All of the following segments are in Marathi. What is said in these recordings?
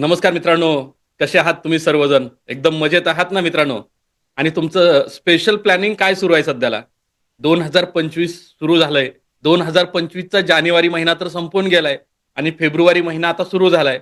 नमस्कार मित्रांनो कसे आहात तुम्ही सर्वजण? एकदम मजेत आहात ना मित्रांनो? आणि तुमचं स्पेशल प्लॅनिंग काय सुरू आहे सध्याला? दोन हजार पंचवीस सुरू झालंय. दोन हजार पंचवीसचा जानेवारी महिना तर संपून गेलाय आणि फेब्रुवारी महिना आता सुरू झालाय.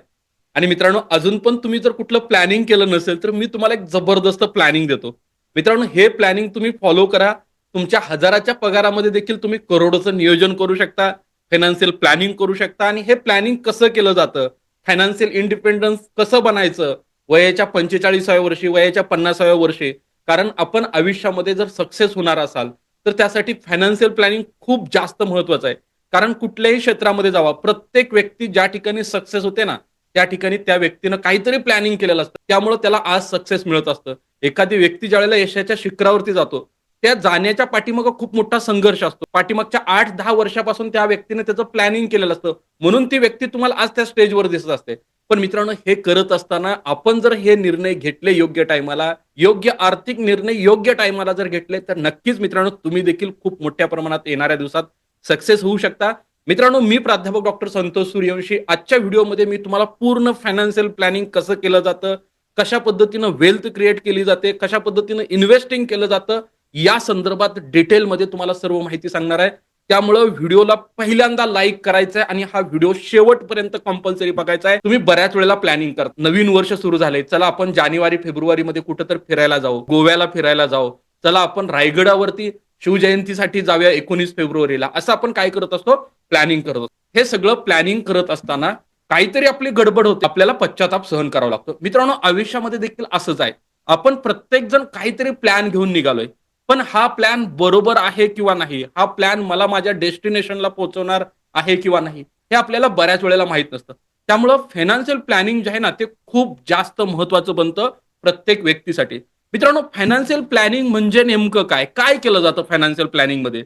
आणि मित्रांनो अजून पण तुम्ही जर कुठलं प्लॅनिंग केलं नसेल तर मी तुम्हाला एक जबरदस्त प्लॅनिंग देतो. मित्रांनो हे प्लॅनिंग तुम्ही फॉलो करा. तुमच्या हजाराच्या पगारामध्ये देखील तुम्ही करोडोचं नियोजन करू शकता फायनान्शियल प्लॅनिंग करू शकता. आणि हे प्लॅनिंग कसं केलं जातं? फायनान्शियल इंडिपेंडन्स कसं बनायचं? वयाच्या पंचेचाळीसाव्या वर्षी वयाच्या पन्नासाव्या वर्षी. कारण आपण आयुष्यामध्ये जर सक्सेस होणार असाल तर त्यासाठी फायनान्शियल प्लॅनिंग खूप जास्त महत्वाचं आहे. कारण कुठल्याही क्षेत्रामध्ये जावा प्रत्येक व्यक्ती ज्या ठिकाणी सक्सेस होते ना त्या ठिकाणी त्या व्यक्तीनं काहीतरी प्लॅनिंग केलेलं असतं. त्यामुळे त्याला आज सक्सेस मिळत असतं. एखादी व्यक्ती ज्यावेळेला यशाच्या शिखरावरती जातो त्या जाण्याच्या पाठीमागं खूप मोठा संघर्ष असतो. पाठीमागच्या आठ दहा वर्षापासून त्या व्यक्तीने त्याचं प्लॅनिंग केलेलं असतं. म्हणून ती व्यक्ती तुम्हाला आज त्या स्टेजवर दिसत असते. पण मित्रांनो हे करत असताना आपण जर हे निर्णय घेतले योग्य टायमाला योग्य आर्थिक निर्णय योग्य टायमाला जर घेतले तर नक्कीच मित्रांनो तुम्ही देखील खूप मोठ्या प्रमाणात येणाऱ्या दिवसात सक्सेस होऊ शकता. मित्रांनो मी प्राध्यापक डॉक्टर संतोष सूर्यवंशी. आजच्या व्हिडिओमध्ये मी तुम्हाला पूर्ण फायनान्शियल प्लॅनिंग कसं केलं जातं कशा पद्धतीनं वेल्थ क्रिएट केली जाते कशा पद्धतीनं इन्व्हेस्टिंग केलं जातं या संदर्भात डिटेलमध्ये तुम्हाला सर्व माहिती सांगणार आहे. त्यामुळं व्हिडिओला पहिल्यांदा लाईक करायचा आहे आणि हा व्हिडिओ शेवटपर्यंत कंपल्सरी बघायचा आहे. तुम्ही बऱ्याच वेळेला प्लॅनिंग करता. नवीन वर्ष सुरू झालंय. चला आपण जानेवारी फेब्रुवारी मध्ये कुठं तर फिरायला जाऊ. गोव्याला फिरायला जाऊ. चला आपण रायगडावरती शिवजयंतीसाठी जाऊया एकोणीस फेब्रुवारीला. असं आपण काय करत असतो? प्लॅनिंग करत असतो. हे सगळं प्लॅनिंग करत असताना काहीतरी आपली गडबड होते. आपल्याला पश्चाताप सहन करावा लागतो. मित्रांनो आयुष्यामध्ये देखील असंच आहे. आपण प्रत्येक जण काहीतरी प्लॅन घेऊन निघालोय. पण हा प्लॅन बरोबर आहे किंवा नाही? हा प्लॅन मला माझ्या डेस्टिनेशनला पोहोचवणार आहे किंवा नाही? हे आपल्याला बऱ्याच वेळेला माहीत नसतं. त्यामुळं फायनान्शियल प्लॅनिंग जे आहे ना ते खूप जास्त महत्वाचं बनतं प्रत्येक व्यक्तीसाठी. मित्रांनो फायनान्शियल प्लॅनिंग म्हणजे नेमकं काय? काय केलं जातं फायनान्शियल प्लॅनिंगमध्ये?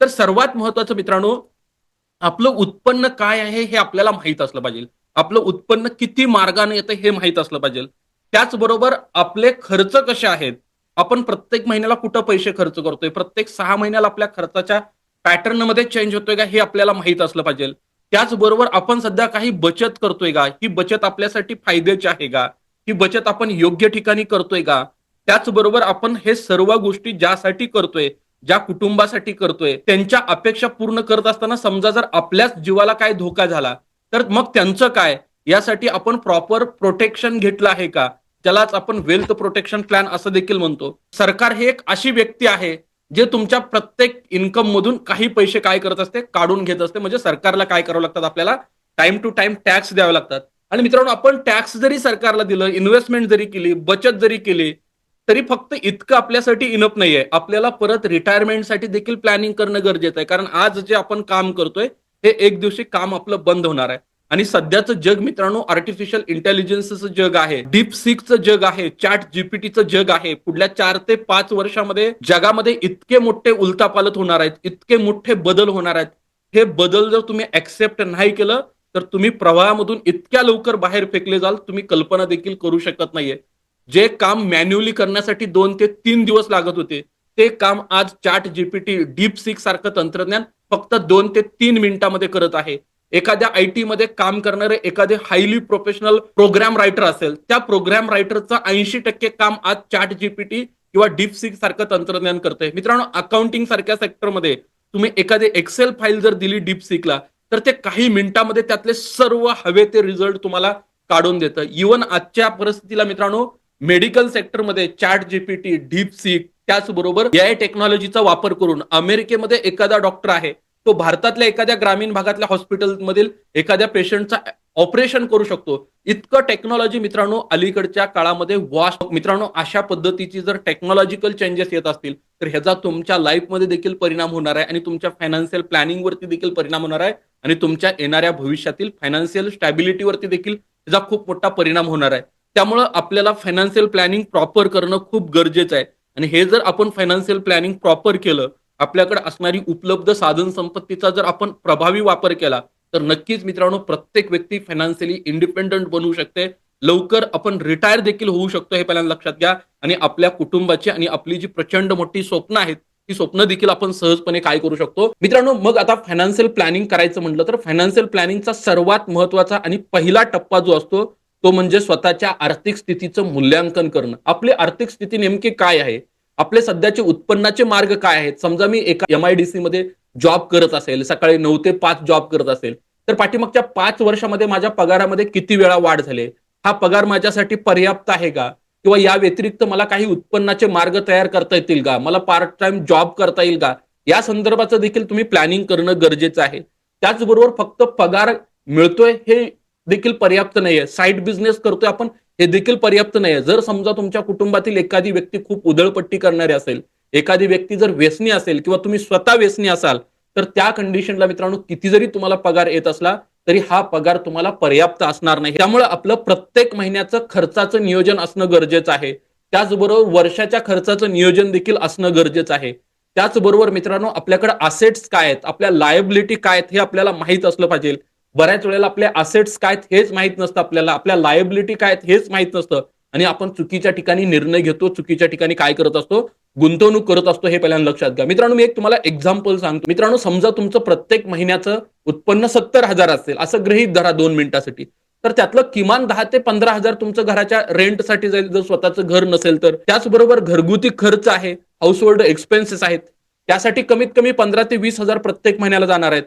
तर सर्वात महत्वाचं मित्रांनो आपलं उत्पन्न काय आहे हे आपल्याला माहीत असलं पाहिजे. आपलं उत्पन्न किती मार्गाने येतं हे माहीत असलं पाहिजे. त्याचबरोबर आपले खर्च कसे आहेत? आपण प्रत्येक महिन्याला कुठं पैसे खर्च करतोय? प्रत्येक सहा महिन्याला आपल्या खर्चाच्या पॅटर्नमध्ये चेंज होतोय का हे आपल्याला माहीत असलं पाहिजे. त्याचबरोबर आपण सध्या काही बचत करतोय का? ही बचत आपल्यासाठी फायद्याची आहे का? ही बचत आपण योग्य ठिकाणी करतोय का? त्याचबरोबर आपण हे सर्व गोष्टी ज्यासाठी करतोय ज्या कुटुंबासाठी करतोय त्यांच्या अपेक्षा पूर्ण करत असताना समजा जर आपल्याच जीवाला काय धोका झाला तर मग त्यांचं काय? यासाठी आपण प्रॉपर प्रोटेक्शन घेतलं आहे का? त्यालाच आपण वेल्थ प्रोटेक्शन प्लॅन असं देखील म्हणतो. सरकार हे एक अशी व्यक्ती आहे जे तुमच्या प्रत्येक इन्कम मधून काही पैसे काय करत असते काढून घेत असते. म्हणजे सरकारला काय करावं लागतात आपल्याला? टाइम टू टाइम टॅक्स द्यावे लागतात. आणि मित्रांनो आपण टॅक्स जरी सरकारला दिलं इन्व्हेस्टमेंट जरी केली बचत जरी केली तरी फक्त इतकं आपल्यासाठी इनप नाहीये. आपल्याला परत रिटायरमेंटसाठी देखील प्लॅनिंग करणं गरजेचं आहे. कारण आज जे आपण काम करतोय हे एक दिवशी काम आपलं बंद होणार आहे. आणि सध्याचं जग मित्रांनो आर्टिफिशियल इंटेलिजन्सचं जग आहे. डीप सिक्सचं जग आहे चॅट जीपीटीचं जग आहे. पुढल्या चार ते पाच वर्षामध्ये जगामध्ये इतके मोठे उलतापालत होणार आहेत इतके मोठे बदल होणार आहेत. हे बदल जर तुम्ही ऍक्सेप्ट नाही केलं तर तुम्ही प्रवाहामधून इतक्या लवकर बाहेर फेकले जाल तुम्ही कल्पना देखील करू शकत नाहीये. जे काम मॅन्युअली करण्यासाठी दोन ते तीन दिवस लागत होते ते काम आज चॅट जीपीटी डीप सिक्स सारखं तंत्रज्ञान फक्त दोन ते तीन मिनिटांमध्ये करत आहे. एखाद्या आय टी मध्ये काम करणारे एखादे हायली प्रोफेशनल प्रोग्राम रायटर असेल त्या प्रोग्राम रायटरचं ऐंशी टक्के काम आज चॅट जीपीटी किंवा डीप सिक्स सारखं तंत्रज्ञान करतंय. मित्रांनो अकाउंटिंग सारख्या सेक्टरमध्ये तुम्ही एखादी एक्सेल फाईल जर दिली डीप सिकला तर ते काही मिनिटामध्ये त्यातले सर्व हवे ते रिझल्ट तुम्हाला काढून देतं. इव्हन आजच्या परिस्थितीला मित्रांनो मेडिकल सेक्टरमध्ये चॅट जीपीटी डीप सिक त्याचबरोबर ए टेक्नॉलॉजीचा वापर करून अमेरिकेमध्ये एखादा डॉक्टर आहे तो भारतातल्या एखाद्या ग्रामीण भागातल्या हॉस्पिटलमधील एखाद्या पेशंटचा ऑपरेशन करू शकतो. इतकं टेक्नॉलॉजी मित्रांनो अलीकडच्या काळामध्ये वॉश मित्रांनो अशा पद्धतीची जर टेक्नॉलॉजिकल चेंजेस येत असतील तर ह्याचा तुमच्या लाईफमध्ये देखील परिणाम होणार आहे आणि तुमच्या फायनान्शियल प्लॅनिंग वरती देखील परिणाम होणार आहे आणि तुमच्या येणाऱ्या भविष्यातील फायनान्शियल स्टॅबिलिटीवरती देखील ह्याचा खूप मोठा परिणाम होणार आहे. त्यामुळं आपल्याला फायनान्शियल प्लॅनिंग प्रॉपर करणं खूप गरजेचं आहे. आणि हे जर आपण फायनान्शियल प्लॅनिंग प्रॉपर केलं आपल्याकडे असणारी उपलब्ध साधन संपत्तीचा जर आपण प्रभावी वापर केला तर नक्कीच मित्रांनो प्रत्येक व्यक्ती फायनान्शियली इंडिपेंडंट बनवू शकते. लवकर आपण रिटायर देखील होऊ शकतो हे पहिल्यांदा लक्षात घ्या. आणि आपल्या कुटुंबाची आणि आपली जी प्रचंड मोठी स्वप्न आहेत ती स्वप्न देखील आपण सहजपणे काय करू शकतो. मित्रांनो मग आता फायनान्शियल प्लॅनिंग करायचं म्हटलं तर फायनान्शियल प्लॅनिंगचा सर्वात महत्त्वाचा आणि पहिला टप्पा जो असतो तो म्हणजे स्वतःच्या आर्थिक स्थितीचं मूल्यांकन करणं. आपली आर्थिक स्थिती नेमकी काय आहे? आपले सध्याचे उत्पन्नाचे मार्ग काय आहेत? समजा मी एका एम आयडीसी मध्ये जॉब करत असेल सकाळी नऊ ते पाच जॉब करत असेल तर पाठीमागच्या पाच वर्षामध्ये माझ्या पगारामध्ये किती वेळा वाढ झाले? हा पगार माझ्यासाठी पर्याप्त आहे का? किंवा या व्यतिरिक्त मला काही उत्पन्नाचे मार्ग तयार करता येतील का? मला पार्ट टाइम जॉब करता येईल का? या संदर्भाचं देखील तुम्ही प्लॅनिंग करणं गरजेचं आहे. त्याचबरोबर फक्त पगार मिळतोय हे देखील पर्याप्त नाहीये. साईड बिझनेस करतोय आपण हे देखील पर्याप्त नाही जर समजा तुमच्या कुटुंबातील एखादी व्यक्ती खूप उधळपट्टी करणारी असेल एखादी व्यक्ती जर व्यसनी असेल किंवा तुम्ही स्वतः व्यसनी असाल तर त्या कंडिशनला मित्रांनो किती जरी तुम्हाला पगार येत असला तरी हा पगार तुम्हाला पर्याप्त असणार नाही. त्यामुळे आपलं प्रत्येक महिन्याचं खर्चाचं नियोजन असणं गरजेचं आहे. त्याचबरोबर वर्षाच्या खर्चाचं नियोजन देखील असणं गरजेचं आहे. त्याचबरोबर मित्रांनो आपल्याकडे असेट्स काय आहेत? आपल्या लायबिलिटी काय आहेत हे आपल्याला माहीत असलं पाहिजे. बऱ्याच वेळेला आपले असेट्स काय आहेत हेच माहीत नसतं आपल्याला आपल्या लायबिलिटी काय हेच माहीत नसतं. आणि आपण चुकीच्या ठिकाणी निर्णय घेतो चुकीच्या ठिकाणी काय करत असतो गुंतवणूक करत असतो हे पहिल्यांदा लक्षात घ्या. मित्रांनो मी एक तुम्हाला एक्झाम्पल सांगतो. मित्रांनो समजा तुमचं प्रत्येक महिन्याचं उत्पन्न सत्तर हजार असेल असं गृहीत धरा दोन मिनिटासाठी. तर त्यातलं किमान दहा ते पंधरा हजार तुमचं घराच्या रेंटसाठी जाईल जर स्वतःचं घर नसेल तर. त्याचबरोबर घरगुती खर्च आहे हाऊस होल्ड एक्सपेन्सेस आहेत. त्यासाठी कमीत कमी पंधरा ते वीस हजार प्रत्येक महिन्याला जाणार आहेत.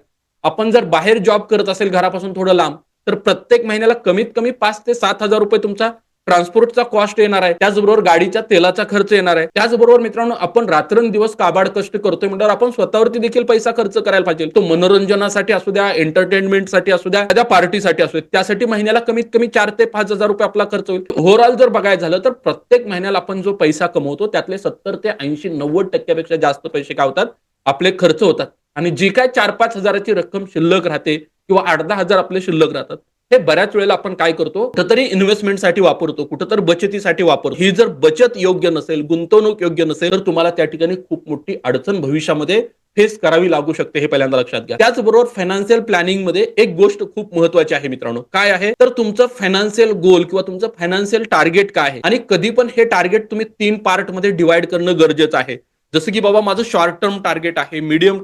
आपण जर बाहेर जॉब करत असेल घरापासून थोडं लांब तर प्रत्येक महिन्याला कमीत कमी पाच ते सात हजार रुपये तुमचा ट्रान्सपोर्टचा कॉस्ट येणार आहे. त्याचबरोबर गाडीच्या तेलाचा खर्च येणार आहे. त्याचबरोबर मित्रांनो आपण रात्रंदिवस काबाड कष्ट करतोय म्हणजे आपण स्वतःवरती देखील पैसा खर्च करायला पाहिजे. तो मनोरंजनासाठी असू द्या एंटरटेनमेंटसाठी असू द्या त्या पार्टीसाठी असू द्या त्यासाठी महिन्याला कमीत कमी चार ते पाच हजार रुपये आपला खर्च होईल. ओव्हरऑल जर बघायचं झालं तर प्रत्येक महिन्याला आपण जो पैसा कमवतो त्यातले सत्तर ते ऐंशी नव्वद टक्क्यापेक्षा जास्त पैसे काय होतात आपले खर्च होतात. आणि जी काय चार पाच हजाराची रक्कम शिल्लक राहते किंवा आठ दहा हजार आपले शिल्लक राहतात हे बऱ्याच वेळेला आपण काय करतो? कुठंतरी इन्व्हेस्टमेंटसाठी वापरतो कुठंतरी बचतीसाठी वापरतो. ही जर बचत योग्य नसेल गुंतवणूक योग्य नसेल तर तुम्हाला त्या ठिकाणी खूप मोठी अडचण भविष्यामध्ये फेस करावी लागू शकते हे पहिल्यांदा लक्षात घ्या. त्याचबरोबर फायनान्शियल प्लॅनिंगमध्ये एक गोष्ट खूप महत्वाची आहे मित्रांनो. काय आहे? तर तुमचं फायनान्शियल गोल किंवा तुमचं फायनान्शियल टार्गेट काय आहे? आणि कधी पण हे टार्गेट तुम्ही तीन पार्टमध्ये डिवाइड करणं गरजेचं आहे. जसं की बाबा माझं शॉर्ट टर्म टार्गेट आहे मीडियम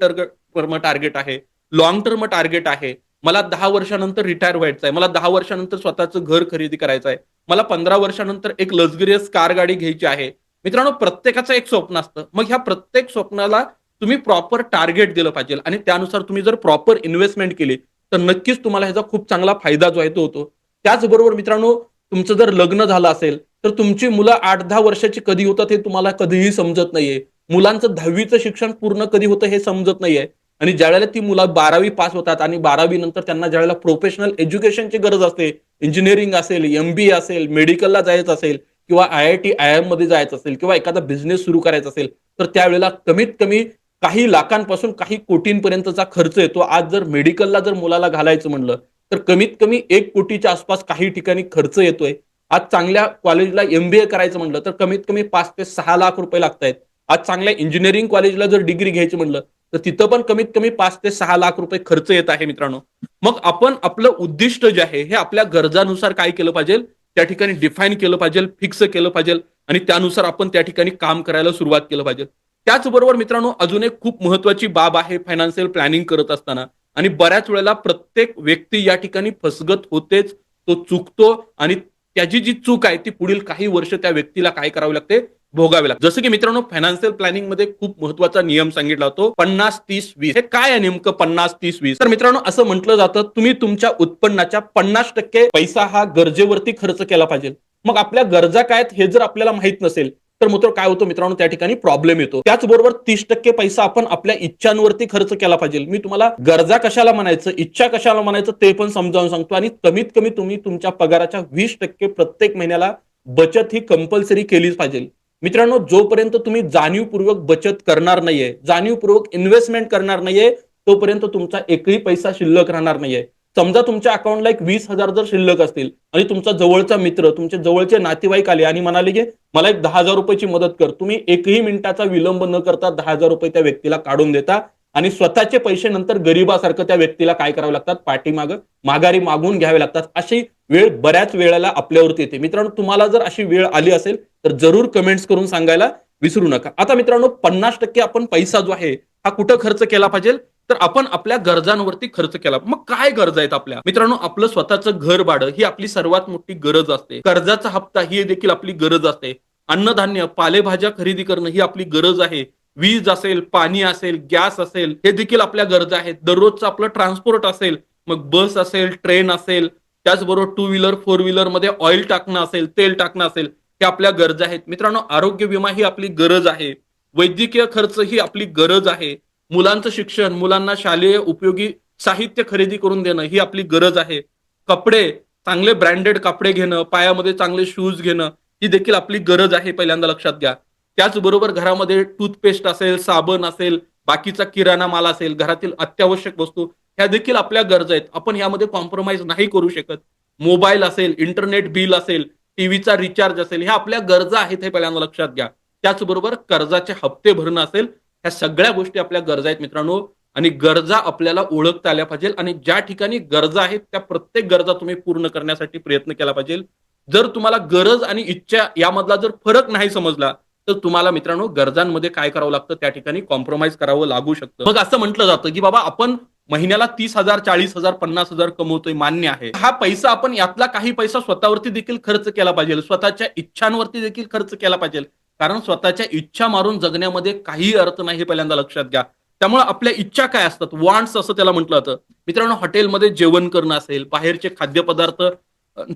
टर्म टार्गेट आहे. लॉंग टर्म टार्गेट आहे. मला दहा वर्षानंतर रिटायर व्हायचं आहे मला दहा वर्षानंतर स्वतःचं घर खरेदी करायचं आहे मला पंधरा वर्षानंतर एक लक्झरियस कार गाडी घ्यायची आहे. मित्रांनो प्रत्येकाचं एक स्वप्न असतं. मग ह्या प्रत्येक स्वप्नाला तुम्ही प्रॉपर टार्गेट दिलं पाहिजे. आणि त्यानुसार तुम्ही जर प्रॉपर इन्व्हेस्टमेंट केली तर नक्कीच तुम्हाला ह्याचा खूप चांगला फायदा जो आहे तो होतो. त्याचबरोबर मित्रांनो तुमचं जर लग्न झालं असेल तर तुमची मुलं आठ दहा वर्षाची कधी होतात हे तुम्हाला कधीही समजत नाहीये. मुलांचं दहावीचं शिक्षण पूर्ण कधी होतं हे समजत नाहीये. आणि ज्यावेळेला ती मुलं बारावी पास होतात आणि बारावी नंतर त्यांना ज्यावेळेला प्रोफेशनल एज्युकेशनची गरज असते इंजिनिअरिंग असेल एमबीए असेल मेडिकलला जायचं असेल किंवा आय आय टी आय एममध्ये जायचं असेल किंवा एखादा बिझनेस सुरू करायचा असेल तर त्यावेळेला कमीत कमी काही लाखांपासून काही कोटींपर्यंतचा खर्च येतो. आज जर मेडिकलला जर मुलाला घालायचं म्हणलं तर कमीत कमी एक कोटीच्या आसपास काही ठिकाणी खर्च येतोय. आज चांगल्या कॉलेजला एमबीए करायचं म्हणलं तर कमीत कमी पाच ते सहा लाख रुपये लागत आहेत आज चांगल्या इंजिनिअरिंग कॉलेजला जर डिग्री घ्यायची म्हणलं तर तिथं पण कमीत कमी पाच ते सहा लाख रुपये खर्च येत आहे मित्रांनो. मग आपण आपलं उद्दिष्ट जे आहे हे आपल्या गरजानुसार काय केलं पाहिजे? त्या ठिकाणी डिफाईन केलं पाहिजे फिक्स केलं पाहिजे आणि त्यानुसार आपण त्या ठिकाणी काम करायला सुरुवात केलं पाहिजे. त्याचबरोबर मित्रांनो अजून एक खूप महत्वाची बाब आहे फायनान्शियल प्लॅनिंग करत असताना आणि बऱ्याच वेळेला प्रत्येक व्यक्ती या ठिकाणी फसगत होतेच तो चुकतो आणि त्याची जी चूक आहे ती पुढील काही वर्ष त्या व्यक्तीला काय करावी लागते? भोगावे लागते जसं की मित्रांनो फायनान्शियल प्लॅनिंगमध्ये खूप महत्त्वाचा नियम सांगितला होतो पन्नास तीस वीस. हे काय आहे नेमकं पन्नास तीस वीस? तर मित्रांनो असं म्हटलं जातं तुम्ही तुमच्या उत्पन्नाच्या पन्नास टक्के पैसा हा गरजेवरती खर्च केला पाहिजे. मग आपल्या गरजा काय आहेत हे जर आपल्याला माहीत नसेल तर मित्र काय होतं मित्रांनो त्या ठिकाणी प्रॉब्लेम येतो. त्याचबरोबर तीस टक्के पैसा आपण आपल्या इच्छांवरती खर्च केला पाहिजे. मी तुम्हाला गरजा कशाला म्हणायचं इच्छा कशाला म्हणायचं ते पण समजावून सांगतो. आणि कमीत कमी तुम्ही तुमच्या पगाराच्या वीस टक्के प्रत्येक महिन्याला बचत ही कंपल्सरी केलीच पाहिजे. मित्रांनो जोपर्यंत तुम्ही जाणीवपूर्वक बचत करणार नाहीये जाणीवपूर्वक इन्व्हेस्टमेंट करणार नाहीये तोपर्यंत तुमचा एकही पैसा शिल्लक राहणार नाहीये. समजा तुमच्या अकाउंटला एक वीस हजार जर शिल्लक असतील आणि तुमचा जवळचा मित्र तुमचे जवळचे नातेवाईक आले आणि म्हणाले की मला एक दहा हजार रुपयाची मदत कर. तुम्ही एकही मिनिटाचा विलंब न करता दहा हजार रुपये त्या व्यक्तीला काढून देता. आणि स्वतःचे पैसे नंतर गरिबासारखं त्या व्यक्तीला काय करावे लागतात? पाठीमाग माघारी मागून घ्यावे लागतात. अशी वेळ बऱ्याच वेळेला आपल्यावरती येते. मित्रांनो तुम्हाला जर अशी वेळ आली असेल तर जरूर कमेंट्स करून सांगायला विसरू नका. आता मित्रांनो पन्नास टक्के आपण पैसा जो आहे हा कुठं खर्च केला पाहिजे? तर आपण आपल्या गरजांवरती खर्च केला. मग काय गरज आहेत आपल्या? मित्रांनो आपलं स्वतःचं घर भाडं ही आपली सर्वात मोठी गरज असते. कर्जाचा हप्ता ही देखील आपली गरज असते. अन्नधान्य पालेभाज्या खरेदी करणं ही आपली गरज आहे. वीज असेल पाणी असेल गॅस असेल हे देखील आपल्या गरजा आहेत. दररोजचं आपलं ट्रान्सपोर्ट असेल मग बस असेल ट्रेन असेल त्याचबरोबर टू व्हीलर फोर व्हीलरमध्ये ऑइल टाकणं असेल तेल टाकणं असेल हे आपल्या गरजा आहेत. मित्रांनो आरोग्य विमा ही आपली गरज आहे. वैद्यकीय खर्च ही आपली गरज आहे. मुलांचं शिक्षण मुलांना शालेय उपयोगी साहित्य खरेदी करून देणं ही आपली गरज आहे. कपडे चांगले ब्रँडेड कपडे घेणं पायामध्ये चांगले शूज घेणं ही देखील आपली गरज आहे पहिल्यांदा लक्षात घ्या. त्याचबरोबर घरामध्ये टूथपेस्ट असेल साबण असेल बाकीचा किराणा माल असेल घरातील अत्यावश्यक वस्तू ह्या देखील आपल्या गरजा आहेत. आपण यामध्ये कॉम्प्रोमाइज नाही करू शकत. मोबाईल असेल इंटरनेट बिल असेल टीव्हीचा रिचार्ज असेल ह्या आपल्या गरजा आहेत हे पहिल्यांदा लक्षात घ्या. त्याचबरोबर कर्जाचे हप्ते भरणं असेल ह्या सगळ्या गोष्टी आपल्या गरजा आहेत मित्रांनो. आणि गरजा आपल्याला ओळखता आल्या पाहिजे आणि ज्या ठिकाणी गरजा आहेत त्या प्रत्येक गरजा तुम्ही पूर्ण करण्यासाठी प्रयत्न केला पाहिजे. जर तुम्हाला गरज आणि इच्छा यामधला जर फरक नाही समजला तर तुम्हाला मित्रांनो गरजांमध्ये काय करावं लागतं त्या ठिकाणी कॉम्प्रोमाइज करावं लागू शकतं. मग असं म्हटलं जातं की बाबा आपण महिन्याला तीस हजार चाळीस हजार पन्नास हजार कमवतोय मान्य आहे. हा पैसा आपण यातला काही पैसा स्वतःवरती देखील खर्च केला पाहिजे. स्वतःच्या इच्छांवरती देखील खर्च केला पाहिजे. कारण स्वतःच्या इच्छा मारून जगण्यामध्ये काही अर्थ नाही हे पहिल्यांदा लक्षात घ्या. त्यामुळे आपल्या इच्छा काय असतात? वॉन्ट्स असं त्याला म्हटलं जातं. मित्रांनो हॉटेलमध्ये जेवण करणं असेल बाहेरचे खाद्यपदार्थ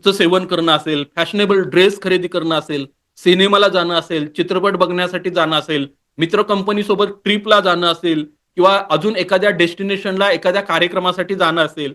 सेवन करणं असेल फॅशनेबल ड्रेस खरेदी करणं असेल सिनेमाला जाणं असेल चित्रपट बघण्यासाठी जाणं असेल मित्र कंपनीसोबत ट्रिपला जाणं असेल किंवा अजून एखाद्या डेस्टिनेशनला एखाद्या कार्यक्रमासाठी जाणं असेल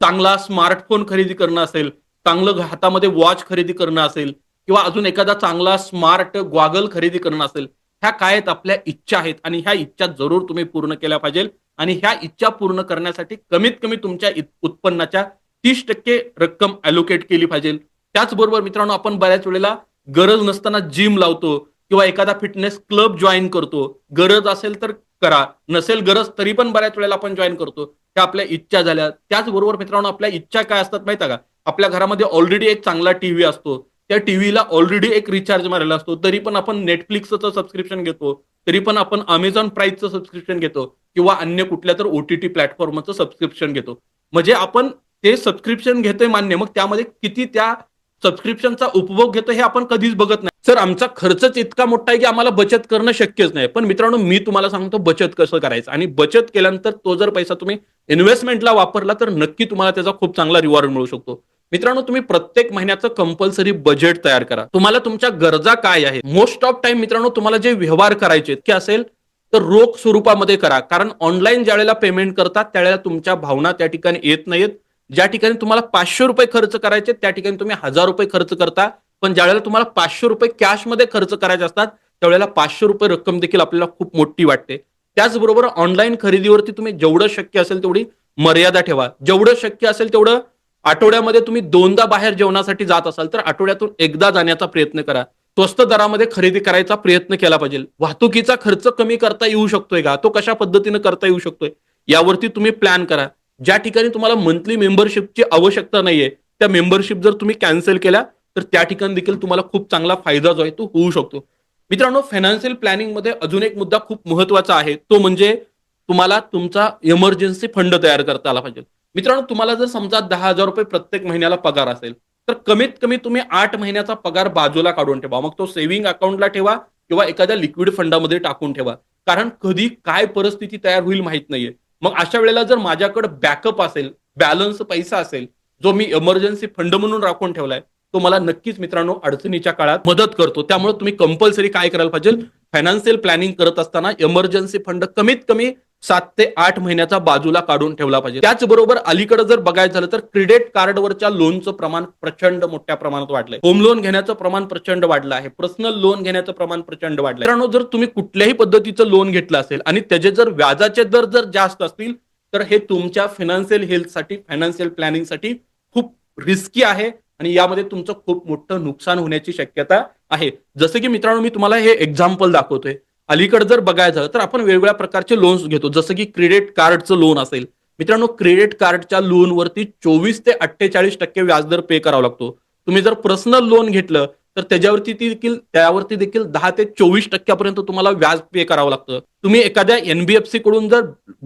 चांगला स्मार्टफोन खरेदी करणं असेल चांगलं हातामध्ये वॉच खरेदी करणं असेल किंवा अजून एखादा चांगला स्मार्ट गॉगल खरेदी करणं असेल ह्या काय आहेत? आपल्या इच्छा आहेत आणि ह्या इच्छा जरूर तुम्ही पूर्ण केल्या पाहिजे आणि ह्या इच्छा पूर्ण करण्यासाठी कमीत कमी तुमच्या उत्पन्नाच्या तीस टक्के रक्कम अलोकेट केली पाहिजे. त्याचबरोबर मित्रांनो आपण बऱ्याच वेळेला गरज नसताना जिम लावतो किंवा एखादा फिटनेस क्लब जॉईन करतो. गरज असेल तर करा. नसेल गरज तरी पण बऱ्याच वेळेला आपण जॉईन करतो. त्या आपल्या इच्छा झाल्या. त्याचबरोबर मित्रांनो आपल्या इच्छा काय असतात माहिती आहे का? आपल्या घरामध्ये ऑलरेडी एक चांगला टीव्ही असतो. त्या टीव्हीला ऑलरेडी एक रिचार्ज मारलेला असतो. तरी पण आपण नेटफ्लिक्सचं सबस्क्रिप्शन घेतो. तरी पण आपण अमेझॉन प्राईजचं सबस्क्रिप्शन घेतो. किंवा अन्य कुठल्या तर ओटीटी प्लॅटफॉर्मचं सबस्क्रिप्शन घेतो. म्हणजे आपण ते सबस्क्रिप्शन घेतोय मान्य. मग त्यामध्ये किती त्या सबस्क्रिप्शनचा उपभोग घेतो हे आपण कधीच बघत नाही. सर आमचा खर्चच इतका मोठा आहे की आम्हाला बचत करणं शक्यच नाही. पण मित्रांनो मी तुम्हाला सांगतो बचत कसं करायचं? आणि बचत केल्यानंतर तो जर पैसा तुम्ही इन्व्हेस्टमेंटला वापरला तर नक्की तुम्हाला त्याचा खूप चांगला रिवॉर्ड मिळू शकतो. मित्रांनो तुम्ही प्रत्येक महिन्याचं कंपल्सरी बजेट तयार करा. तुम्हाला तुमच्या गरजा काय आहे मोस्ट ऑफ टाइम मित्रांनो तुम्हाला जे व्यवहार करायचे की असेल तर रोख स्वरूपामध्ये करा. कारण ऑनलाईन ज्यावेळेला पेमेंट करतात त्यावेळेला तुमच्या भावना त्या ठिकाणी येत नाहीत ज्या ठिकाणी तुम्हाला पाचशे रुपये खर्च करायचे त्या ठिकाणी तुम्ही हजार रुपये खर्च करता. पण ज्यावेळेला तुम्हाला पाचशे रुपये कॅशमध्ये खर्च करायचे असतात त्यावेळेला पाचशे रुपये रक्कम देखील आपल्याला खूप मोठी वाटते. त्याचबरोबर ऑनलाईन खरेदीवरती तुम्ही जेवढं शक्य असेल तेवढी मर्यादा ठेवा. जेवढं शक्य असेल तेवढं आठवड्यामध्ये तुम्ही दोनदा बाहेर जेवणासाठी जात असाल तर आठवड्यातून एकदा जाण्याचा प्रयत्न करा. स्वस्त दरामध्ये खरेदी करायचा प्रयत्न केला पाहिजे. वाहतुकीचा खर्च कमी करता येऊ शकतोय का? तो कशा पद्धतीने करता येऊ शकतोय? यावरती तुम्ही प्लॅन करा. ज्या ठिकाणी तुम्हाला मंथली मेंबरशिपची आवश्यकता नाहीये त्या मेंबरशिप जर तुम्ही कॅन्सल केल्या तर त्या ठिकाणी देखील तुम्हाला खूप चांगला फायदा जो आहे तो होऊ शकतो. मित्रांनो फायनान्शियल प्लॅनिंगमध्ये अजून एक मुद्दा खूप महत्त्वाचा आहे. तो म्हणजे तुम्हाला तुमचा इमर्जन्सी फंड तयार करता आला पाहिजे. मित्रांनो तुम्हाला जर समजा दहा हजार रुपये प्रत्येक महिन्याला पगार असेल तर कमीत कमी तुम्ही आठ महिन्याचा पगार बाजूला काढून ठेवा. मग तो सेव्हिंग अकाउंटला ठेवा किंवा एखाद्या लिक्विड फंडामध्ये टाकून ठेवा. कारण कधी काय परिस्थिती तयार होईल माहीत नाहीये. मग अशा वेळेला जर माझ्याकडे बॅकअप असेल बॅलन्स पैसा असेल जो मी इमर्जन्सी फंड म्हणून राखून ठेवलाय तो मला नक्कीच मित्रांनो अडचणीच्या काळात मदत करतो. त्यामुळे तुम्ही कंपल्सरी काय करायला पाहिजे? फायनान्शियल प्लॅनिंग करत असताना इमर्जन्सी फंड कमीत कमी सात ते आठ महिन्याचा बाजूला काढून ठेवला पाहिजे. त्याचबरोबर अलीकडे जर बघायचं झालं तर क्रेडिट कार्डवरच्या लोनचं प्रमाण प्रचंड मोठ्या प्रमाणात वाढलंय. होम लोन घेण्याचं प्रमाण प्रचंड वाढलं आहे. पर्सनल लोन घेण्याचं प्रमाण प्रचंड वाढलंय. मित्रांनो जर तुम्ही कुठल्याही पद्धतीचं लोन घेतलं असेल आणि त्याचे जर व्याजाचे दर जर जास्त असतील तर हे तुमच्या फायनान्शियल हेल्थसाठी फायनान्शियल प्लॅनिंगसाठी खूप रिस्की आहे आणि यामध्ये तुमचं खूप मोठं नुकसान होण्याची शक्यता आहे. जसं की मित्रांनो मी तुम्हाला हे एक्झाम्पल दाखवतोय. अलीकडे जर बघायचं तर आपण वेगवेगळ्या प्रकारचे लोन्स घेतो. जसं की क्रेडिट कार्डचं लोन असेल. मित्रांनो क्रेडिट कार्डच्या लोनवरती चोवीस ते अठ्ठेचाळीस टक्के व्याजदर पे करावा लागतो. तुम्ही जर पर्सनल लोन घेतलं तर त्याच्यावरती देखील त्यावरती देखील दहा ते चोवीस टक्क्यापर्यंत तुम्हाला व्याज पे करावं लागतं. तुम्ही एखाद्या एनबीएफसी कडून जर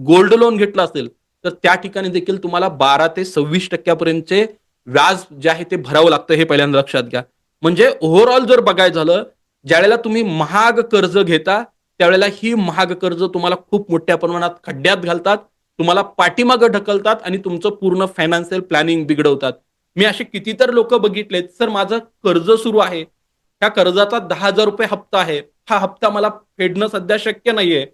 गोल्ड लोन घेतलं असेल तर त्या ठिकाणी देखील तुम्हाला बारा ते सव्वीस टक्क्यापर्यंतचे व्याज जे आहे ते भरावं लागतं हे पहिल्यांदा लक्षात घ्या. म्हणजे ओव्हरऑल जर बघायचं झालं ज्यावेळेला तुम्ही महाग कर्ज घेता त्यावेळेला ही महाग कर्ज तुम्हाला खूप मोठ्या प्रमाणात खड्ड्यात घालतात तुम्हाला पाठीमागं ढकलतात आणि तुमचं पूर्ण फायनान्शियल प्लॅनिंग बिघडवतात. मी असे कितीतर लोक बघितलेत सर माझं कर्ज सुरू आहे. त्या कर्जाचा दहा हजार रुपये हप्ता आहे. हा हप्ता मला फेडणं सध्या शक्य नाहीये.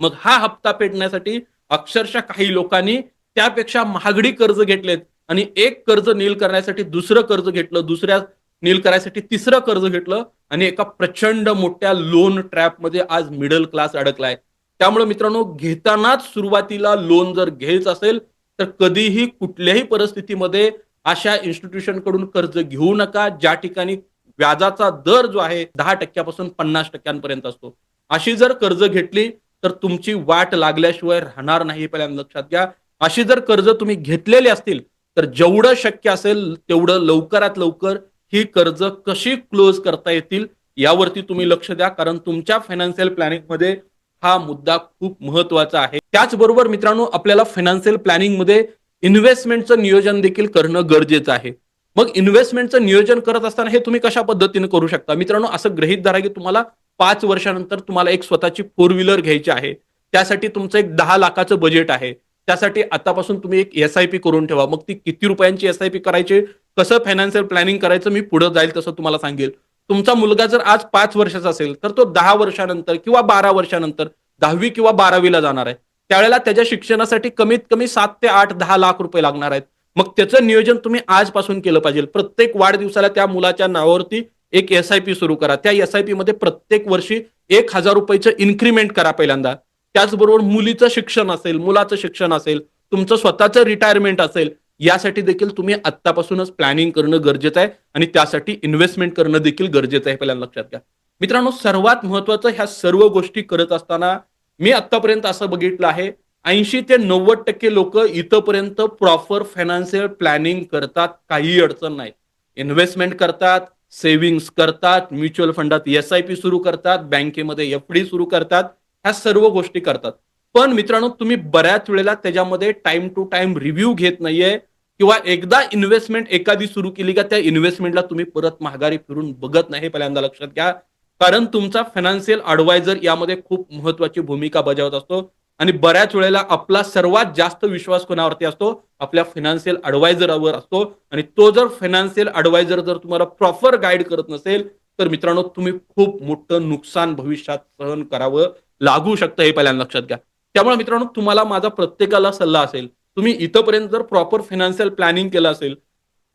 मग हा हप्ता फेडण्यासाठी अक्षरशः काही लोकांनी त्यापेक्षा महागडी कर्ज घेतलेत आणि एक कर्ज नील करण्यासाठी दुसरं कर्ज घेतलं दुसऱ्या नील करायसाठी तिसरं कर्ज घेतलं आणि एका प्रचंड मोठ्या लोन ट्रॅपमध्ये आज मिडल क्लास अडकलाय. त्यामुळे मित्रांनो घेतानाच सुरुवातीला लोन जर घ्यायचं असेल तर कधीही कुठल्याही परिस्थितीमध्ये अशा इन्स्टिट्यूशनकडून कर्ज घेऊ नका. ज्या ठिकाणी व्याजाचा दर जो आहे दहा टक्क्यापासून पन्नास टक्क्यांपर्यंत असतो. अशी जर कर्ज घेतली तर तुमची वाट लागल्याशिवाय राहणार नाही पहिल्यांदा लक्षात घ्या. अशी जर कर्ज तुम्ही घेतलेली असतील तर जेवढं शक्य असेल तेवढं लवकरात लवकर ही कर्ज कशी क्लोज करता येतील यावरती तुम्ही लक्ष द्या. कारण तुमच्या फायनान्शियल प्लॅनिंगमध्ये हा मुद्दा खूप महत्त्वाचा आहे. त्याचबरोबर मित्रांनो आपल्याला फायनान्शियल प्लॅनिंगमध्ये इन्व्हेस्टमेंटचं नियोजन देखील करणं गरजेचं आहे. मग इन्व्हेस्टमेंटचं नियोजन करत असताना हे तुम्ही कशा पद्धतीने करू शकता? मित्रांनो असं गृहित धरा की तुम्हाला पाच वर्षानंतर तुम्हाला एक स्वतःची फोर व्हीलर घ्यायची आहे. त्यासाठी तुमचं एक दहा लाखाचं बजेट आहे. त्यासाठी आतापासून तुम्ही एक एस आय पी करून ठेवा. मग ती किती रुपयांची एस आय पी करायची कसं फायनान्शियल प्लॅनिंग करायचं मी पुढे जाईल तसं तुम्हाला सांगेल. तुमचा मुलगा जर आज पाच वर्षाचा असेल तर तो दहा वर्षानंतर किंवा बारा वर्षानंतर दहावी किंवा बारावीला जाणार आहे. त्यावेळेला त्याच्या शिक्षणासाठी कमीत कमी सात ते आठ दहा लाख रुपये लागणार आहेत. मग त्याचं नियोजन तुम्ही आजपासून केलं पाहिजे. प्रत्येक वाढदिवसाला त्या मुलाच्या नावावरती एक एस आय पी सुरू करा. त्या एस आय पी मध्ये प्रत्येक वर्षी एक हजार रुपयाचं इन्क्रीमेंट करा पहिल्यांदा. त्याचबरोबर मुलीचं शिक्षण असेल मुलाचं शिक्षण असेल तुमचं स्वतःचं रिटायरमेंट असेल यासाठी देखील तुम्ही आत्तापासूनच प्लॅनिंग करणं गरजेचं आहे आणि त्यासाठी इन्व्हेस्टमेंट करणं देखील गरजेचं आहे पहिल्यांदा लक्षात घ्या. मित्रांनो सर्वात महत्वाचं ह्या सर्व गोष्टी करत असताना मी आतापर्यंत असं बघितलं आहे ऐंशी ते नव्वद टक्के लोक इथंपर्यंत प्रॉपर फायनान्शियल प्लॅनिंग करतात काही अडचण नाही. इन्व्हेस्टमेंट करतात सेव्हिंग्स करतात म्युच्युअल फंडात एस आय पी सुरू करतात बँकेमध्ये एफ डी सुरू करतात ह्या सर्व गोष्टी करतात. पण मित्रांनो तुम्ही बऱ्याच वेळेला त्याच्यामध्ये टाइम टू टाइम रिव्ह्यू घेत नाहीये किंवा एकदा इन्व्हेस्टमेंट एखादी सुरू केली का त्या इन्व्हेस्टमेंटला तुम्ही परत महागारी फिरून बघत नाही पहिल्यांदा लक्षात घ्या. कारण तुमचा फायनान्शियल अडवायझर यामध्ये खूप महत्वाची भूमिका बजावत असतो आणि बऱ्याच वेळेला आपला सर्वात जास्त विश्वास कोणावरती असतो? आपल्या फायनान्शियल अडवायझरवर असतो. आणि तो जर फायनान्शियल अडवायझर जर तुम्हाला प्रॉपर गाईड करत नसेल तर मित्रांनो तुम्ही खूप मोठं नुकसान भविष्यात सहन करावं. लागू शकतं हे पहिल्यांदा लक्षात घ्या. त्यामुळे मित्रांनो तुम्हाला माझा प्रत्येकाला सल्ला असेल तुम्ही इथंपर्यंत जर प्रॉपर फायनान्शियल प्लॅनिंग केलं असेल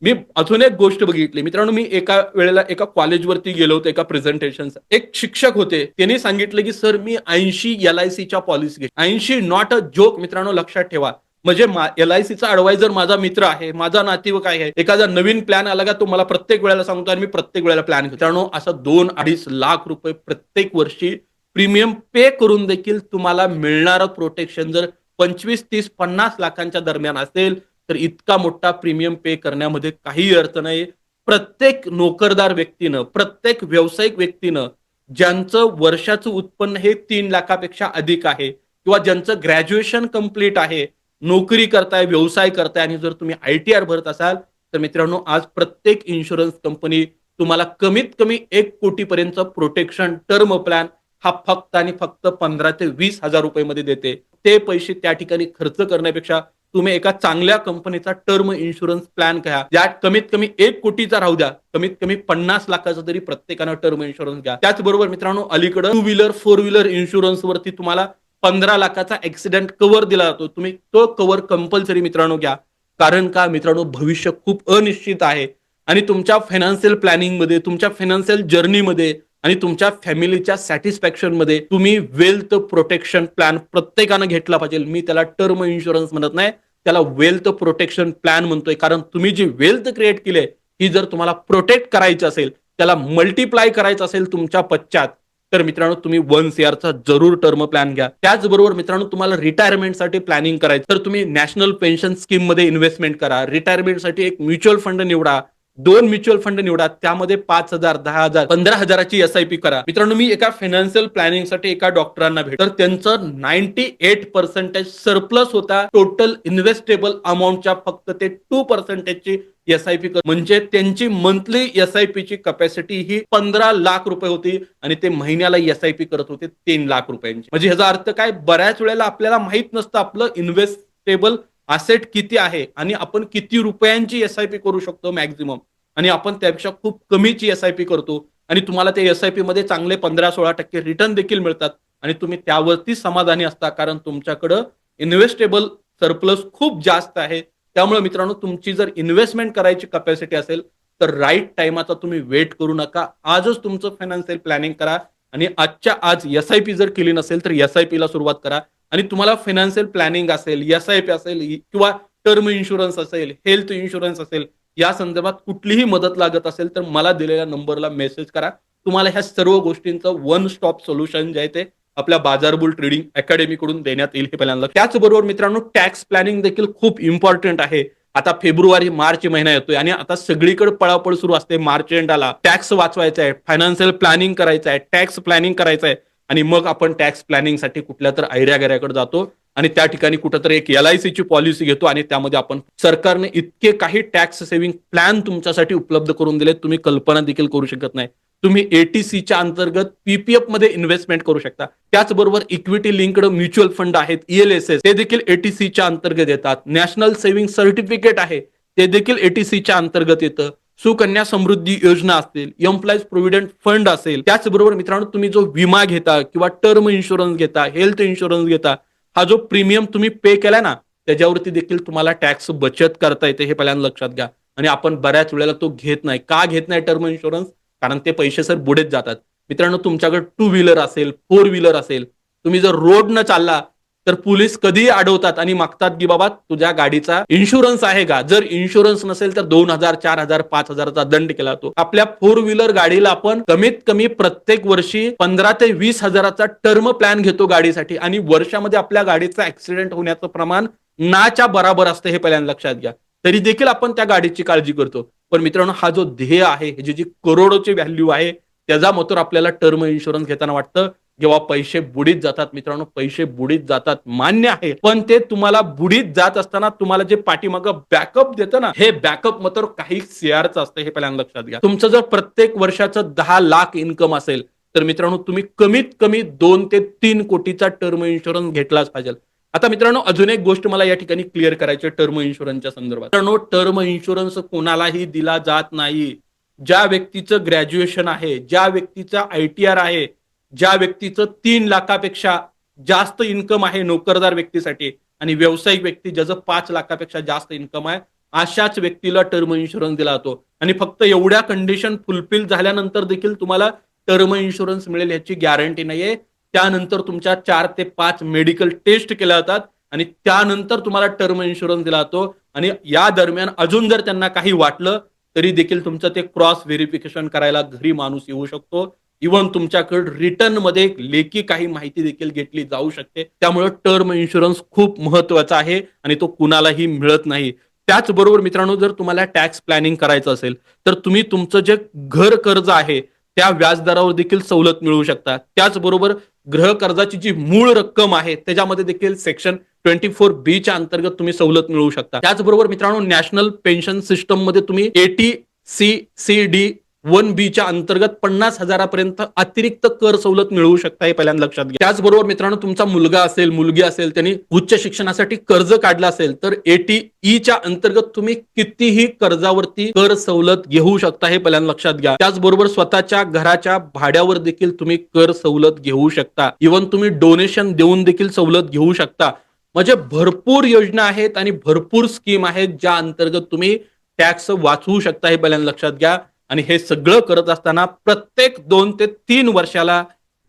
मी अजून एक गोष्ट बघितली. मित्रांनो मी एका वेळेला एका कॉलेजवरती गेलो होतो एका प्रेझेंटेशन एक शिक्षक होते त्यांनी सांगितलं की सर मी ऐंशी एल आय सीच्या पॉलिसी घे ऐंशी नॉट अ जोक मित्रांनो लक्षात ठेवा. म्हणजे एल आय सीचा अडवायझर माझा मित्र आहे माझा नातेवाईक आहे. एखादा नवीन प्लॅन आला का तो मला प्रत्येक वेळेला सांगतो आणि मी प्रत्येक वेळेला प्लॅन घेतो मित्रांनो असं दोन अडीच लाख रुपये प्रत्येक वर्षी प्रीमियम पे करून देखील तुम्हाला मिळणारं प्रोटेक्शन जर पंचवीस तीस पन्नास लाखांच्या दरम्यान असेल तर इतका मोठा प्रीमियम पे करण्यामध्ये काही अर्थ नाही प्रत्येक नोकरदार व्यक्तीनं प्रत्येक व्यावसायिक व्यक्तीनं ज्यांचं वर्षाचं उत्पन्न हे तीन लाखापेक्षा अधिक आहे किंवा ज्यांचं ग्रॅज्युएशन कंप्लीट आहे नोकरी करताय व्यवसाय करताय आणि जर तुम्ही आय टी आर भरत असाल तर मित्रांनो आज प्रत्येक इन्शुरन्स कंपनी तुम्हाला कमीत कमी एक कोटीपर्यंत प्रोटेक्शन टर्म प्लॅन हा फक्त आणि फक्त पंधरा ते वीस हजार रुपये मध्ये देते. ते पैसे त्या ठिकाणी खर्च करण्यापेक्षा तुम्ही एका चांगल्या कंपनीचा टर्म इन्शुरन्स प्लॅन घ्या ज्यात कमीत कमी एक कोटीचा राहू द्या. कमीत कमी पन्नास लाखाचा तरी प्रत्येकानं टर्म इन्शुरन्स घ्या. त्याचबरोबर मित्रांनो अलीकडे two wheeler four wheeler insurance वरती तुम्हाला पंधरा लाखाचा ऍक्सिडेंट कव्हर दिला जातो. तुम्ही तो कव्हर कंपल्सरी मित्रांनो घ्या. कारण का? मित्रांनो भविष्य खूप अनिश्चित आहे. आणि तुमच्या फायनान्शियल प्लॅनिंगमध्ये तुमच्या फायनान्शियल जर्नीमध्ये आणि तुमच्या फॅमिलीच्या सॅटिस्फॅक्शनमध्ये तुम्ही वेल्थ प्रोटेक्शन प्लॅन प्रत्येकानं घेतला पाहिजे. मी त्याला टर्म इन्शुरन्स म्हणत नाही. त्याला वेल्थ प्रोटेक्शन प्लॅन म्हणतोय. कारण तुम्ही जी वेल्थ क्रिएट केली ही जर तुम्हाला प्रोटेक्ट करायची असेल त्याला मल्टिप्लाय करायचं असेल तुमच्या पश्चात तर मित्रांनो तुम्ही वन सीआरचा जरूर टर्म प्लॅन घ्या. त्याचबरोबर मित्रांनो तुम्हाला रिटायरमेंटसाठी प्लॅनिंग करायचं. तर तुम्ही नॅशनल पेन्शन स्कीममध्ये इन्व्हेस्टमेंट करा. रिटायरमेंटसाठी एक म्युच्युअल फंड निवडा. दोन म्युच्युअल फंड निवडा त्यामध्ये पाच हजार दहा हजार पंधरा हजाराची एस आय पी करा. मित्रांनो मी एका फायनान्शियल प्लॅनिंगसाठी एका डॉक्टरांना भेट तर त्यांचं नाईन्टी एट पर्सेंटेज सरप्लस होता टोटल इन्व्हेस्टेबल अमाऊंटच्या फक्त ते टू पर्सेंटेजची एस आय पी म्हणजे त्यांची मंथली एस आय पी ची कपॅसिटी ही पंधरा लाख रुपये होती आणि ते महिन्याला एस आय पी करत होते तीन लाख रुपयांची. म्हणजे ह्याचा अर्थ काय? बऱ्याच वेळेला आपल्याला माहीत नसतं आपलं इन्व्हेस्टेबल असेट किती आहे आणि आपण किती रुपयांची एस आय पी करू शकतो मॅक्झिमम आणि आपण त्यापेक्षा खूप कमीची एस आय पी करतो. आणि तुम्हाला ते एस आय पी मध्ये चांगले पंधरा सोळा टक्के रिटर्न देखील मिळतात. आणि तुम्ही त्यावरती समाधानी असता कारण तुमच्याकडं इन्व्हेस्टेबल सरप्लस खूप जास्त आहे. त्यामुळे मित्रांनो तुमची जर इन्व्हेस्टमेंट करायची कपॅसिटी असेल तर राईट टाइमाचा तुम्ही वेट करू नका. आजच तुमचं फायनान्शियल प्लॅनिंग करा. आणि आजच्या आज एस आय पी जर केली नसेल तर एस आय पी ला सुरुवात करा. आणि तुम्हाला फायनान्शियल प्लॅनिंग असेल एस आय पी असेल किंवा टर्म इन्शुरन्स असेल हेल्थ इन्शुरन्स असेल या संदर्भात कुठलीही मदत लागत असेल तर मला दिलेल्या नंबरला मेसेज करा. तुम्हाला ह्या सर्व गोष्टींचं वन स्टॉप सोल्युशन जे आहे ते आपल्या बाजारबुल ट्रेडिंग अकॅडमीकडून देण्यात येईल हे पहिल्यांदा. त्याचबरोबर मित्रांनो टॅक्स प्लॅनिंग देखील खूप इम्पॉर्टंट आहे. आता फेब्रुवारी मार्च महिना येतोय आणि आता सगळीकडे पळापळ सुरू असते मार्च एंड आला टॅक्स वाचवायचा आहे फायनान्शियल प्लॅनिंग करायचं आहे टॅक्स प्लॅनिंग करायचं आहे आणि मग आपण टॅक्स प्लॅनिंगसाठी कुठल्या तर ऐऱ्यागऱ्याकडे जातो. आणि त्या ठिकाणी कुठंतरी एक एल आय सीची पॉलिसी घेतो आणि त्यामध्ये आपण सरकारने इतके काही टॅक्स सेव्हिंग प्लॅन तुमच्यासाठी उपलब्ध करून दिले तुम्ही कल्पना देखील करू शकत नाही. तुम्ही एटीसीच्या अंतर्गत पीपीएफमध्ये इन्व्हेस्टमेंट करू शकता. त्याचबरोबर इक्विटी लिंक्ड म्युच्युअल फंड आहेत ईएलएसएस ते देखील एटीसीच्या अंतर्गत येतात. नॅशनल सेव्हिंग सर्टिफिकेट आहे ते देखील एटीसीच्या अंतर्गत येतं. सुकन्या समृद्धी योजना असतील एम्प्लॉईज प्रोव्हिडंट फंड असेल. त्याचबरोबर मित्रांनो तुम्ही जो विमा घेता किंवा टर्म इन्शुरन्स घेता हेल्थ इन्शुरन्स घेता हा जो प्रीमियम तुम्ही पे केला ना त्याच्यावरती देखील तुम्हाला टॅक्स बचत करता येते हे पहिल्यांदा लक्षात घ्या. आणि आपण बऱ्याच वेळेला तो घेत नाही. का घेत नाही टर्म इन्शुरन्स कारण ते पैसे सर बुडेच जातात. मित्रांनो तुमच्याकडे टू व्हीलर असेल फोर व्हीलर असेल तुम्ही जर रोड न चालला तर पोलीस कधीही अडवतात आणि मागतात की बाबा तुझ्या गाडीचा इन्शुरन्स आहे का? जर इन्शुरन्स नसेल तर दोन हजार चार हजार पाच हजाराचा दंड केला जातो. आपल्या फोर व्हीलर गाडीला आपण कमीत कमी प्रत्येक वर्षी पंधरा ते वीस हजाराचा टर्म प्लॅन घेतो गाडीसाठी आणि वर्षामध्ये आपल्या गाडीचा ऍक्सिडेंट होण्याचं प्रमाण नाच्या बराबर असतं हे पहिल्यांदा लक्षात घ्या. तरी देखील आपण त्या गाडीची काळजी करतो. पण मित्रांनो हा जो ध्येय आहे ह्याची जी करोडोची व्हॅल्यू आहे त्याचा मथुर आपल्याला टर्म इन्शुरन्स घेताना वाटतं. जेव्हा पैसे बुडीत जातात मित्रांनो पैसे बुडीत जातात मान्य आहे. पण ते तुम्हाला बुडीत जात असताना तुम्हाला जे पाठीमागं बॅकअप देतं ना हे बॅकअप मात्र काही शेअरचं असतं हे पहिल्यांदा लक्षात घ्या. तुमचं जर प्रत्येक वर्षाचं दहा लाख इन्कम असेल तर मित्रांनो तुम्ही कमीत कमी दोन ते तीन कोटीचा टर्म इन्शुरन्स घेतलाच पाहिजे. आता मित्रांनो अजून एक गोष्ट मला या ठिकाणी क्लिअर करायची टर्म इन्शुरन्सच्या संदर्भात. मित्रांनो टर्म इन्शुरन्स कोणालाही दिला जात नाही. ज्या व्यक्तीचं ग्रॅज्युएशन आहे ज्या व्यक्तीचा आय टी आर आहे ज्या व्यक्तीचं तीन लाखापेक्षा जास्त इन्कम आहे नोकरदार व्यक्तीसाठी आणि व्यावसायिक व्यक्ती ज्याचं पाच लाखापेक्षा जास्त इन्कम आहे अशाच व्यक्तीला टर्म इन्शुरन्स दिला जातो. आणि फक्त एवढ्या कंडिशन फुलफिल झाल्यानंतर देखील तुम्हाला टर्म इन्शुरन्स मिळेल याची गॅरंटी नाहीये. त्यानंतर तुमच्या चार ते पाच मेडिकल टेस्ट केल्या जातात आणि त्यानंतर तुम्हाला टर्म इन्शुरन्स दिला जातो. आणि या दरम्यान अजून जर त्यांना काही वाटलं तरी देखील तुमचं ते क्रॉस व्हेरिफिकेशन करायला घरी माणूस येऊ शकतो. इव्हन तुमच्याकडे रिटर्नमध्ये लेखी काही माहिती देखील घेतली जाऊ शकते. त्यामुळे टर्म इन्शुरन्स खूप महत्त्वाचा आहे आणि तो कुणालाही मिळत नाही. त्याचबरोबर मित्रांनो जर तुम्हाला टॅक्स प्लॅनिंग करायचं असेल तर तुम्ही तुमचं जे घर कर्ज आहे त्या व्याजदरावर देखील सवलत मिळवू शकता. त्याचबरोबर गृह कर्जाची जी मूळ रक्कम आहे त्याच्यामध्ये देखील सेक्शन ट्वेंटी फोर बी च्या अंतर्गत तुम्ही सवलत मिळवू शकता. त्याचबरोबर मित्रांनो नॅशनल पेन्शन सिस्टममध्ये तुम्ही eighty C C D one B च्या अंतर्गत पन्नास हजारापर्यंत अतिरिक्त कर सवलत मिळवू शकता हे पहिल्यांदा लक्षात घ्या. त्याचबरोबर मित्रांनो तुमचा मुलगा असेल मुलगी असेल त्यांनी उच्च शिक्षणासाठी कर्ज काढलं असेल तर एटी ई च्या अंतर्गत तुम्ही कितीही कर्जावरती कर सवलत घेऊ शकता हे पहिल्यांदा लक्षात घ्या. त्याचबरोबर स्वतःच्या घराच्या भाड्यावर देखील तुम्ही कर सवलत घेऊ शकता. इव्हन तुम्ही डोनेशन देऊन देखील सवलत घेऊ शकता. म्हणजे भरपूर योजना आहेत आणि भरपूर स्कीम आहेत ज्या अंतर्गत तुम्ही टॅक्स वाचवू शकता हे पहिल्यांदा लक्षात घ्या. आणि हे सगळं करत असताना प्रत्येक दोन ते तीन वर्षाला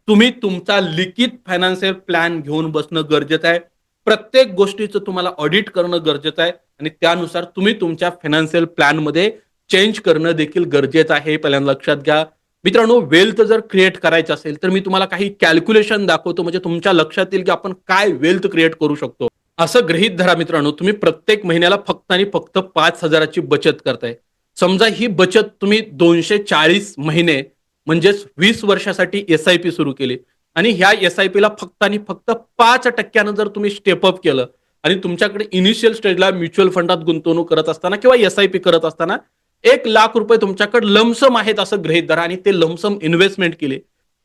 तुम्ही तुमचा लिखित फायनान्शियल प्लॅन घेऊन बसणं गरजेचं आहे. प्रत्येक गोष्टीचं तुम्हाला ऑडिट करणं गरजेचं आहे. आणि त्यानुसार तुम्ही तुमच्या फायनान्शियल प्लॅनमध्ये चेंज करणं देखील गरजेचं आहे. पहिल्यांदा लक्षात घ्या. मित्रांनो वेल्थ जर क्रिएट करायचं असेल तर मी तुम्हाला काही कॅल्क्युलेशन दाखवतो. म्हणजे तुमच्या लक्षात येईल की आपण काय वेल्थ क्रिएट करू शकतो. असं गृहित धरा मित्रांनो. तुम्ही प्रत्येक महिन्याला फक्त आणि फक्त पाच हजाराची बचत करताय. समजा ही बचत तुम्ही दोनशे चाळीस महिने म्हणजेच वीस वर्षासाठी एस आय पी सुरू केली. आणि ह्या एस आय पीला फक्त आणि फक्त पाच टक्क्यानं जर तुम्ही स्टेपअप केलं आणि तुमच्याकडे इनिशियल स्टेजला म्युच्युअल फंडात गुंतवणूक करत असताना किंवा एस आय पी करत असताना एक लाख रुपये तुमच्याकडे लमसम आहेत असं गृहित धरा आणि ते लमसम इन्व्हेस्टमेंट केले.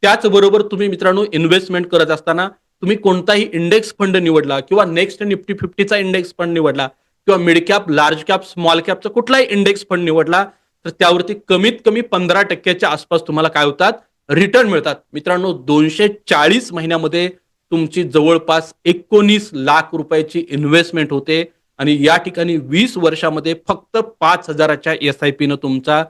त्याचबरोबर तुम्ही मित्रांनो इन्व्हेस्टमेंट करत असताना तुम्ही कोणताही इंडेक्स फंड निवडला किंवा नेक्स्ट निफ्टी फिफ्टीचा इंडेक्स फंड निवडला किंवा mid cap large cap small captcha कुठलाही इंडेक्स फंड निवडला तर त्यावरती कमीत कमी पंधरा टक्क्याच्या आसपास तुम्हाला काय होतात? रिटर्न मिळतात. मित्रांनो दोनशे चाळीस महिन्यामध्ये तुमची जवळपास एकोणीस लाख रुपयाची इन्व्हेस्टमेंट होते. आणि या ठिकाणी वीस वर्षामध्ये फक्त पाच हजाराच्या एस आय पीनं तुमचा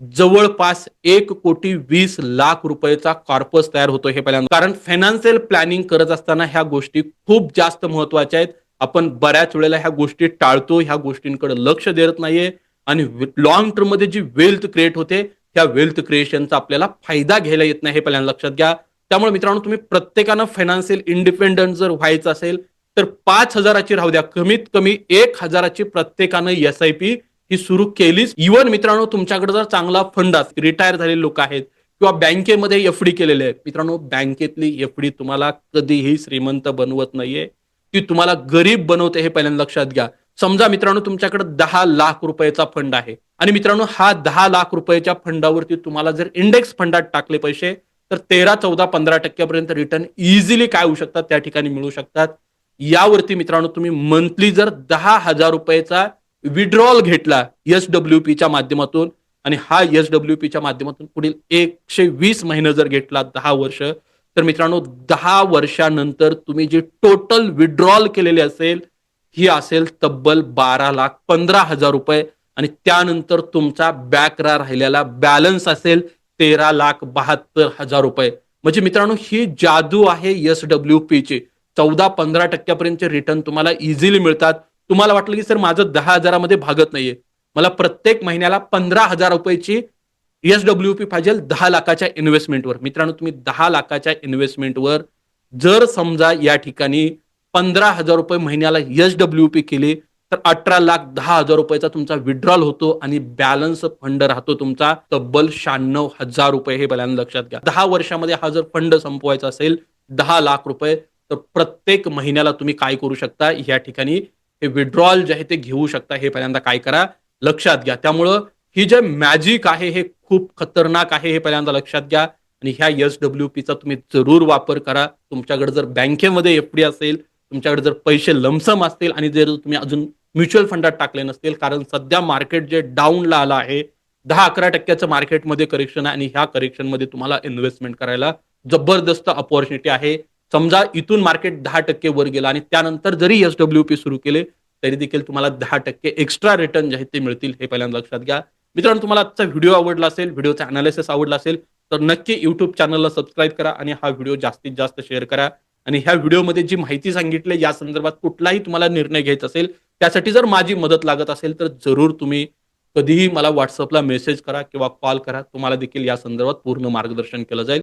जवळपास एक कोटी वीस लाख रुपयाचा कॉर्पस तयार होतो हे पहिल्यांदा. कारण फायनान्शियल प्लॅनिंग करत असताना ह्या गोष्टी खूप जास्त महत्त्वाच्या आहेत. आपण बऱ्याच वेळेला ह्या गोष्टी टाळतो ह्या गोष्टींकडे लक्ष देत नाहीये आणि लॉंग टर्ममध्ये जी वेल्थ क्रिएट होते त्या वेल्थ क्रिएशनचा आपल्याला फायदा घ्यायला येत नाही हे पहिल्यांदा लक्षात घ्या. त्यामुळे मित्रांनो तुम्ही प्रत्येकानं फायनान्शियल इंडिपेंडंट जर व्हायचं असेल तर पाच हजाराची राहू द्या. कमीत कमी एक हजाराची प्रत्येकानं एस आय पी ही सुरू केलीच. इव्हन मित्रांनो तुमच्याकडे जर चांगला फंड असेल रिटायर झालेले लोक आहेत किंवा बँकेमध्ये एफडी केलेले आहेत. मित्रांनो बँकेतली एफडी तुम्हाला कधीही श्रीमंत बनवत नाहीये. ती तुम्हाला गरीब बनवते हे पहिल्यांदा लक्षात घ्या. समजा मित्रांनो तुमच्याकडे दहा लाख रुपयाचा फंड आहे. आणि मित्रांनो हा दहा लाख रुपयाच्या फंडावरती तुम्हाला जर इंडेक्स फंडात टाकले पैसे तर तेरा चौदा पंधरा टक्क्यापर्यंत रिटर्न इझिली काय होऊ शकतात? त्या ठिकाणी मिळू शकतात. यावरती मित्रांनो तुम्ही मंथली जर दहा हजार रुपयाचा विड्रॉल घेतला एस डब्ल्यू पीच्या माध्यमातून आणि हा एस डब्ल्यू पीच्या माध्यमातून पुढील एकशे वीस महिने जर घेतला दहा वर्ष तर मित्रांनो दहा वर्षानंतर तुम्ही जे टोटल विड्रॉल केलेले असेल ही असेल तब्बल बारा लाख पंधरा हजार रुपये. आणि त्यानंतर तुमचा बॅक राहिलेला बॅलन्स असेल तेरा लाख बहात्तर हजार रुपये. म्हणजे मित्रांनो ही जादू आहे एस डब्ल्यू पी ची. चौदा पंधरा टक्क्यापर्यंतचे रिटर्न तुम्हाला इझिली मिळतात. तुम्हाला वाटलं की सर माझं दहा हजारामध्ये भागत नाहीये. मला प्रत्येक महिन्याला पंधरा हजार रुपयाची एस डब्ल्यू पी पाहिजे दहा लाखाच्या इन्व्हेस्टमेंटवर मित्रांनो तुम्ही दहा लाखाच्या इन्व्हेस्टमेंटवर जर समजा या ठिकाणी पंधरा हजार रुपये महिन्याला एस डब्ल्यू पी केली तर अठरा लाख दहा हजार रुपयाचा तुमचा विड्रॉल होतो आणि बॅलन्स फंड राहतो तुमचा तब्बल शहाण्णव हजार रुपये. हे पहिल्यांदा लक्षात घ्या. दहा वर्षामध्ये हा जर फंड संपवायचा असेल दहा लाख रुपये तर प्रत्येक महिन्याला तुम्ही काय करू शकता? या ठिकाणी हे विड्रॉल जे आहे ते घेऊ शकता. हे पहिल्यांदा काय करा? लक्षात घ्या. त्यामुळं ही जे मॅजिक आहे हे खूप खतरनाक आहे हे पहिल्यांदा लक्षात घ्या. आणि ह्या एस डब्ल्यू पीचा तुम्ही जरूर वापर करा. तुमच्याकडे जर बँकेमध्ये एफ डी असेल तुमच्याकडे जर पैसे लमसम असतील आणि जर तुम्ही अजून म्युच्युअल फंडात टाकले नसतील कारण सध्या मार्केट जे डाऊनला आलं आहे दहा अकरा टक्क्याचं मार्केटमध्ये करेक्शन आहे आणि ह्या करेक्शनमध्ये तुम्हाला इन्व्हेस्टमेंट करायला जबरदस्त अपॉर्च्युनिटी आहे. समजा इथून मार्केट दहा टक्के वर गेला आणि त्यानंतर जरी एस डब्ल्यू पी सुरू केले तरी देखील तुम्हाला दहा टक्के एक्स्ट्रा रिटर्न जे आहेत ते मिळतील हे पहिल्यांदा लक्षात घ्या. मित्रांनो तुम्हाला आजचा व्हिडिओ आवडला असेल व्हिडिओचा अनालिसिस आवडला असेल तर नक्की युट्यूब चॅनलला सबस्क्राईब करा आणि हा व्हिडिओ जास्तीत जास्त शेअर करा. आणि ह्या व्हिडिओमध्ये जी माहिती सांगितली या संदर्भात कुठलाही तुम्हाला निर्णय घ्यायचा असेल त्यासाठी जर माझी मदत लागत असेल तर जरूर तुम्ही कधीही मला व्हॉट्सअपला मेसेज करा किंवा कॉल करा. तुम्हाला देखील या संदर्भात पूर्ण मार्गदर्शन केलं जाईल.